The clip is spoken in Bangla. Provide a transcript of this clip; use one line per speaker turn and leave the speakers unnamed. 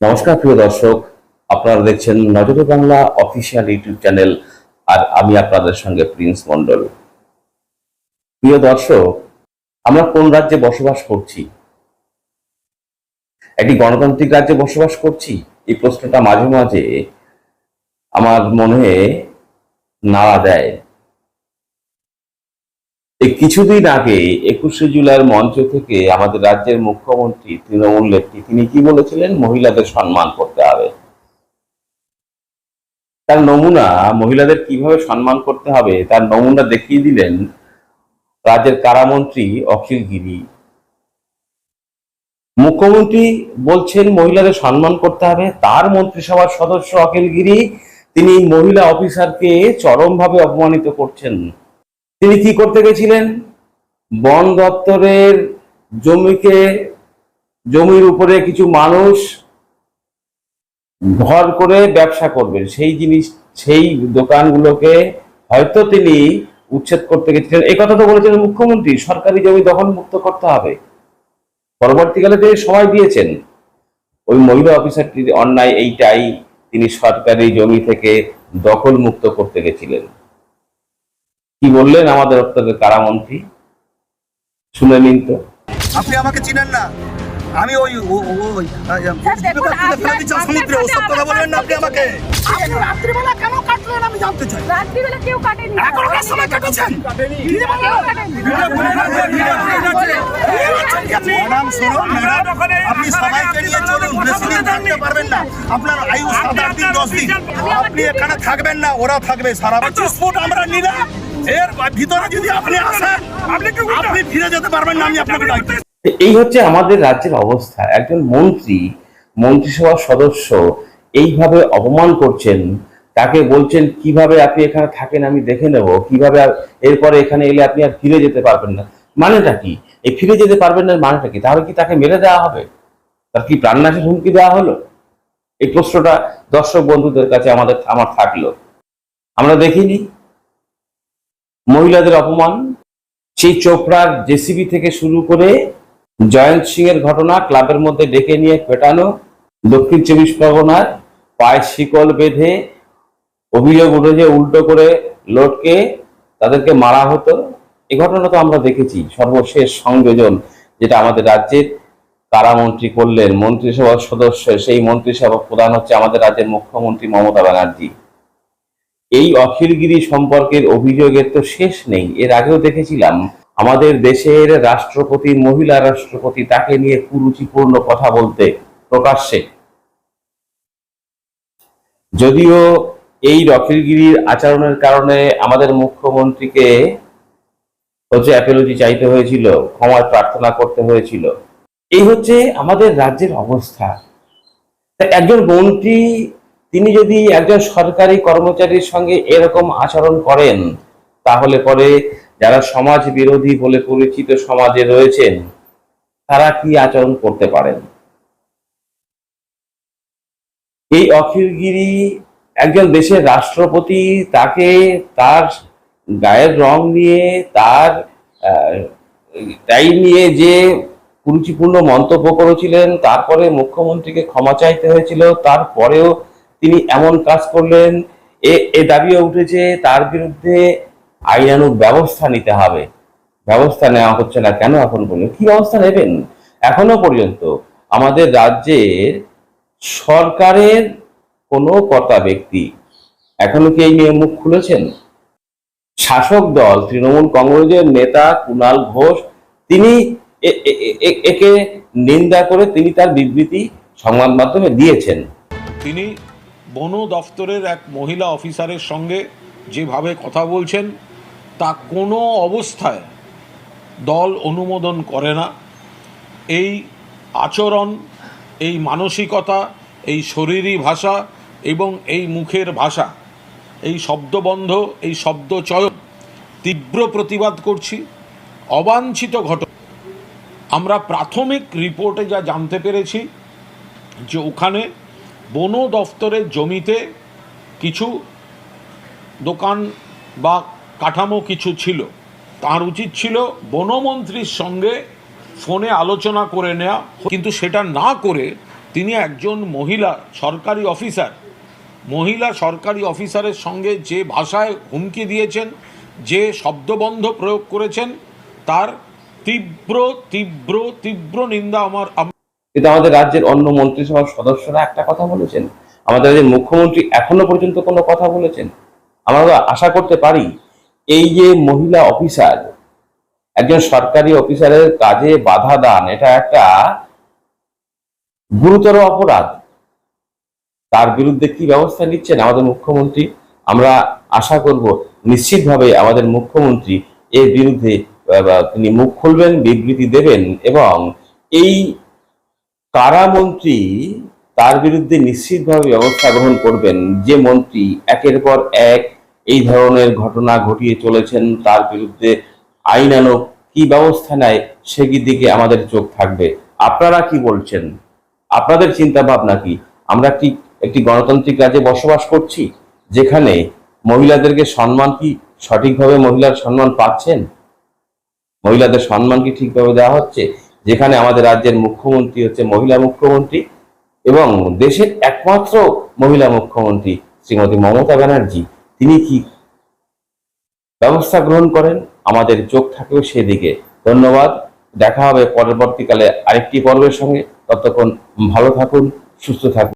নমস্কার, প্রিয় দর্শক। আপনারা দেখছেন নজরে বাংলা অফিসিয়াল ইউটিউব চ্যানেল আর আমি আপনাদের সঙ্গে প্রিন্স মন্ডল প্রিয় দর্শক, আমরা কোন রাজ্যে বসবাস করছি? একটি গণতান্ত্রিক রাজ্যে বসবাস করছি? এই প্রশ্নটা মাঝে মাঝে আমার মনে নাড়া দেয়। এই কিছুদিন আগে একুশে জুলাইয়ের মঞ্চ থেকে আমাদের রাজ্যের মুখ্যমন্ত্রী তৃণমূল নেত্রী, তিনি কি বলেছিলেন? মহিলাদের সম্মান করতে হবে। তার নমুনা মহিলাদের কীভাবে সম্মান করতে হবে, তার নমুনা দেখিয়ে দিলেন রাজ্যের কারামন্ত্রী অখিল গিরি। মুখ্যমন্ত্রী বলছেন, মহিলাদের সম্মান করতে হবে। তার মন্ত্রিসভার সদস্য অখিল গিরি, তিনি মহিলা অফিসারকে চরমভাবে অপমানিত করছেন। তিনি কি করতে গেছিলেন? বন দপ্তরের জমিকে, জমির উপরে কিছু মানুষ ঘর করে ব্যবসা করবেন। সেই জিনিস, সেই দোকানগুলোকে হয়তো তিনি উচ্ছেদ করতে গেছিলেন। এই কথা তো বলেছিলেন মুখ্যমন্ত্রী, সরকারি জমি দখল মুক্ত করতে হবে। পরবর্তীকালে তিনি সময় দিয়েছেন। ওই মহিলা অফিসারটির অন্যায় এইটাই তিনি সরকারি জমি থেকে দখল মুক্ত করতে গেছিলেন। কি বললেন আমাদের দপ্তরের কারামন্ত্রী? শুনে নিন তো।
আপনি আমাকে চিনেন না। আমি ওই সমুদ্রে ওসব কথা বলবেন না আপনি আমাকে। আপনি রাত্রিবেলা কেন কাটলেন? আমি জানতে চাই।
রাত্রিবেলা কেউ কাটেনি।
এগারোটার সময় কাটেছেন।
কেউ কাটেনি।
ম্যাডাম শুনুন আপনি সবাইকে নিয়ে চলুন বেশি দিন থাকতে পারবেন না। আপনার আয়ু সাত আট দিন দশ দিন। আপনি এখানে থাকবেন না ওরা থাকবে সারা বছর। ফুট আমরা নিলাম। এর ভিতরে যদি আপনি আসেন আপনি ফিরে যেতে পারবেন না আমি আপনাকে ডাকতে
এই হচ্ছে আমাদের রাজ্যের অবস্থা। একজন মন্ত্রী মন্ত্রিসভার সদস্য এইভাবে অপমান করছেন তাকে বলছেন কীভাবে আপনি এখানে থাকেন আমি দেখে নেব কীভাবে এরপরে এখানে এলে আপনি আর ফিরে যেতে পারবেন না। মানেটা কি? এই ফিরে যেতে পারবেন না মানেটা কি? তাহলে কি তাকে মেরে দেওয়া হবে? তার কি প্রাণনাশের হুমকি দেওয়া হলো? এই প্রশ্নটা দর্শক বন্ধুদের কাছে আমাদের আমার থাকল। আমরা দেখিনি। মহিলাদের অপমান, সেই চোপড়ার জেসিবি থেকে শুরু করে জয়ন্ত সিং এর ঘটনা ক্লাবের মধ্যে ডেকে নিয়ে পেটানো, দক্ষিণ চব্বিশ পরগনার পায়ে শিকল বেঁধে অভিযোগ উঠেছে উল্টো করে লোটকে তাদেরকে মারা হতো। এ ঘটনা তো আমরা দেখেছি, সর্বশেষ সংযোজন যেটা আমাদের রাজ্যের কারামন্ত্রী করলেন, মন্ত্রিসভার সদস্য, সেই মন্ত্রিসভা প্রধান হচ্ছে আমাদের রাজ্যের মুখ্যমন্ত্রী মমতা ব্যানার্জি। এই অখিলগিরি সম্পর্কের অভিযোগের তো শেষ নেই। এর আগেও দেখেছিলাম, আমাদের দেশের রাষ্ট্রপতি, মহিলা রাষ্ট্রপতি তাকে নিয়ে কুরুচিপূর্ণ কথা বলতে প্রকাশ্যে। যদিও এই অখিলগিরির আচরণের কারণে আমাদের মুখ্যমন্ত্রীকে হচ্ছে অ্যাপেলজি চাইতে হয়েছিল ক্ষমা প্রার্থনা করতে হয়েছিল। এই হচ্ছে আমাদের রাজ্যের অবস্থা। একজন মন্ত্রী তিনি যদি একজন সরকারি কর্মচারীর সঙ্গে এরকম আচরণ করেন, তাহলে পরে যারা সমাজ বিরোধী বলে পরিচিত সমাজে রয়েছেন, তারা কি আচরণ করতে পারেন? এই অখিলগিরি একজন দেশের রাষ্ট্রপতি, তাকে তার গায়ের রং নিয়ে, তার তাই নিয়ে যে কুরুচিপূর্ণ মন্তব্য করেছিলেন, তারপরে মুখ্যমন্ত্রীকে ক্ষমা চাইতে হয়েছিল, তারপরেও তিনি এমন কাজ করলেন, এ এ দাবিও উঠেছে তার বিরুদ্ধে আইনানুগ ব্যবস্থা নিতে হবে। ব্যবস্থা নেওয়া হচ্ছে না কেন এখন পর্যন্ত? কি ব্যবস্থা নেবেন? এখনও পর্যন্ত আমাদের রাজ্যের সরকারের কোনো কর্তা ব্যক্তি এখনও কি এই নিয়ে মুখ খুলেছেন? শাসক দল, তৃণমূল কংগ্রেসের নেতা কুণাল ঘোষ, তিনি একে নিন্দা করে তিনি তার বিবৃতি সংবাদ মাধ্যমে দিয়েছেন।
তিনি বন দফতরের এক মহিলা অফিসারের সঙ্গে যেভাবে কথা বলছেন, তা কোনো অবস্থায় দল অনুমোদন করে না। এই আচরণ, এই মানসিকতা, এই শরীরী ভাষা এবং এই মুখের ভাষা, এই শব্দবন্ধ, এই শব্দচয়ন তীব্র প্রতিবাদ করছি। অবাঞ্ছিত ঘটনা। আমরা প্রাথমিক রিপোর্টে যা জানতে পেরেছি যে ওখানে বন দফতরের জমিতে কিছু দোকান বা কাঠামো কিছু ছিল। তার উচিত ছিল বনমন্ত্রীর সঙ্গে ফোনে আলোচনা করে নেওয়া কিন্তু সেটা না করে তিনি একজন মহিলা সরকারি অফিসার। মহিলা সরকারি অফিসারের সঙ্গে যে ভাষায় হুমকি দিয়েছেন, যে শব্দবন্ধ প্রয়োগ করেছেন, তার তীব্র তীব্র তীব্র নিন্দা আমার আম-
কিন্তু আমাদের রাজ্যের অন্য মন্ত্রিসভার সদস্যরা একটা কথা বলেছেন। আমাদের রাজ্যের মুখ্যমন্ত্রী এখনও পর্যন্ত কোনো কথা বলেছেন। আমরা আশা করতে পারি, এই যে মহিলা অফিসার, একজন সরকারি অফিসারের কাজে বাধা দান, এটা একটা গুরুতর অপরাধ। তার বিরুদ্ধে কি ব্যবস্থা নিচ্ছেন আমাদের মুখ্যমন্ত্রী? আমরা আশা করব নিশ্চিতভাবে আমাদের মুখ্যমন্ত্রী এর বিরুদ্ধে তিনি মুখ খুলবেন, বিবৃতি দেবেন এবং এই কারামন্ত্রী তার বিরুদ্ধে নিশ্চিতভাবে ব্যবস্থা গ্রহণ করবেন। যে মন্ত্রী একের পর এক এই ধরনের ঘটনা ঘটিয়ে চলেছেন, তার বিরুদ্ধে আইনানুক কি ব্যবস্থা নেয় সেদিকে দিকে আমাদের চোখ থাকবে? আপনারা কি বলছেন? আপনাদের চিন্তা ভাবনা কি? আমরা কি একটি গণতান্ত্রিক রাজ্যে বসবাস করছি, যেখানে মহিলাদেরকে সম্মান কি সঠিকভাবে মহিলার সম্মান পাচ্ছেন? মহিলাদের সম্মান কি ঠিকভাবে দেওয়া হচ্ছে? যেখানে আমাদের রাজ্যের মুখ্যমন্ত্রী হচ্ছে মহিলা মুখ্যমন্ত্রী এবং দেশের একমাত্র মহিলা মুখ্যমন্ত্রী শ্রীমতী মমতা ব্যানার্জি, তিনি কি ব্যবস্থা গ্রহণ করেন? আমাদের চোখ থাকবে সেদিকে। ধন্যবাদ। দেখা হবে পরবর্তীকালে আরেকটি পর্বের সঙ্গে। ততক্ষণ ভালো থাকুন, সুস্থ থাকুন।